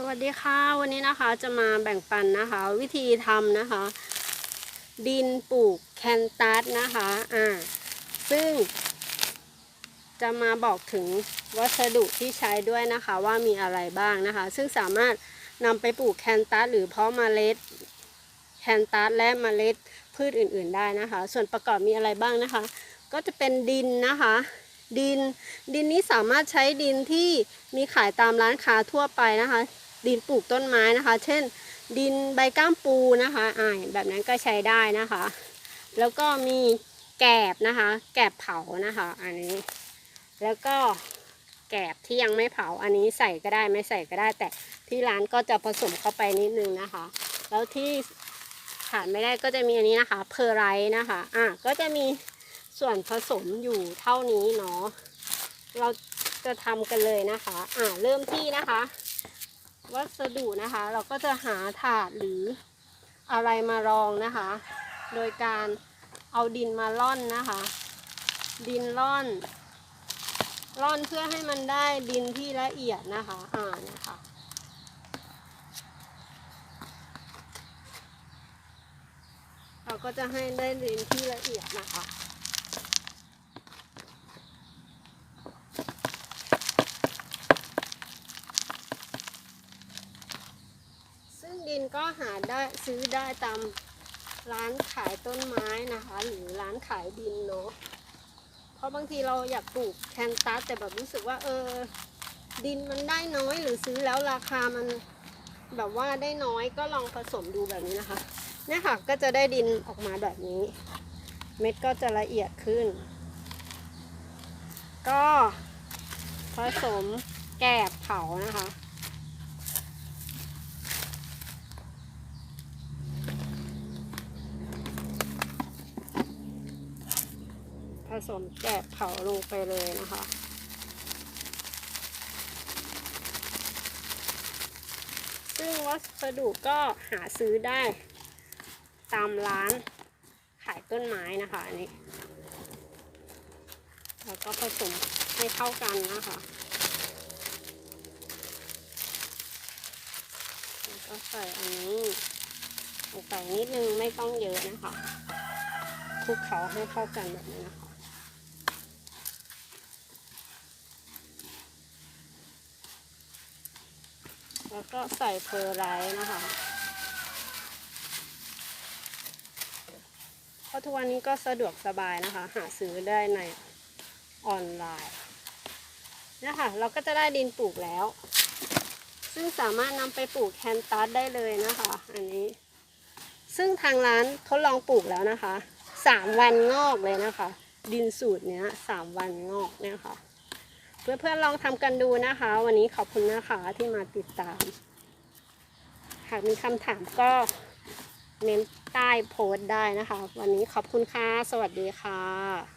สวัสดีค่ะ วันนี้นะคะจะมาแบ่งปันนะคะ วิธีทำนะคะ ดินปลูกแคนตัสนะคะอ่าซึ่ง จะมาบอกถึงวัสดุที่ใช้ด้วยนะคะว่ามีอะไรบ้างนะคะ ซึ่งสามารถนำไปปลูกแคนตัสหรือเพาะเมล็ดแคนตัสและเมล็ดพืชอื่น ๆ ได้นะคะ ส่วนประกอบมีอะไรบ้างนะคะ ก็จะเป็นดินนะคะดินดินนี้สามารถใช้ดินที่มีขายตามร้านค้าทั่วไปนะคะ ดินปลูกต้นไม้นะคะ เช่น ดินใบก้ามปูนะคะอ่าแบบนั้นก็ใช้ได้นะคะ แล้วก็มีแกบนะคะ แกบเผานะคะ อันนี้ แล้วก็แกบที่ยังไม่เผาอันนี้ใส่ก็ได้ไม่ใส่ก็ได้ แต่ที่ร้านก็จะผสมเข้าไปนิดนึงนะคะ แล้วที่ขาดไม่ได้ก็จะมีอันนี้นะคะ เพอร์ไรท์นะคะอะก็จะมีส่วนผสมอยู่เท่านี้เนาะเราจะทำกันเลยนะคะ อะเริ่มที่นะคะ วัสดุนะคะ เราก็จะหาถาดหรืออะไรมารองนะคะ โดยการเอาดินมาล่อนนะคะ ดินล่อนร่อนเพื่อให้มันได้ดินที่ละเอียดนะคะอ่าเนี่ยค่ะเราก็จะให้ได้ดินที่ละเอียดนะคะ ซึ่งดิน ก็หาได้ซื้อได้ตามร้านขายต้นไม้นะคะ หรือร้านขายดินเนาะเพราะบางทีเราอยากปลูกแคนตัสแต่แบบรู้สึกว่าเออ ดินมันได้น้อยหรือซื้อแล้วราคามันแบบว่าได้น้อยก็ลองผสมดูแบบนี้นะคะเนี่ยค่ะก็จะได้ดินออกมาแบบนี้ เม็ดก็จะละเอียดขึ้น ก็ผสมแกบเผานะคะ สมแกบเผาลงไปเลยนะคะซึ่งวัสดุก็หาซื้อได้ตามร้านขายต้นไม้นะคะอันนี้ แล้วก็ผสมให้เข้ากันนะคะแล้วก็ใส่อันนี้ลงไปนิดนึงไม่ต้องเยอะนะคะคลุกเคล้าให้เข้ากันแบบนี้นะคะ แล้วก็ใส่เพอร์ไรท์นะคะ เพราะทุกวันนี้ก็สะดวกสบายนะคะ หาซื้อได้ในออนไลน์เนี่ยค่ะเราก็จะได้ดินปลูกแล้ว ซึ่งสามารถนำไปปลูกแคนตัสได้เลยนะคะ อันนี้ ซึ่งทางร้านทดลองปลูกแล้วนะคะสามวันงอกเลยนะคะ ดินสูตรเนี้ยสามวันงอกเนี่ยค่ะ เพื่อนๆลองทำกันดูนะคะ วันนี้ขอบคุณนะคะที่มาติดตาม หากมีคำถามก็เน้นใต้โพสต์ได้นะคะ วันนี้ขอบคุณค่ะ สวัสดีค่ะ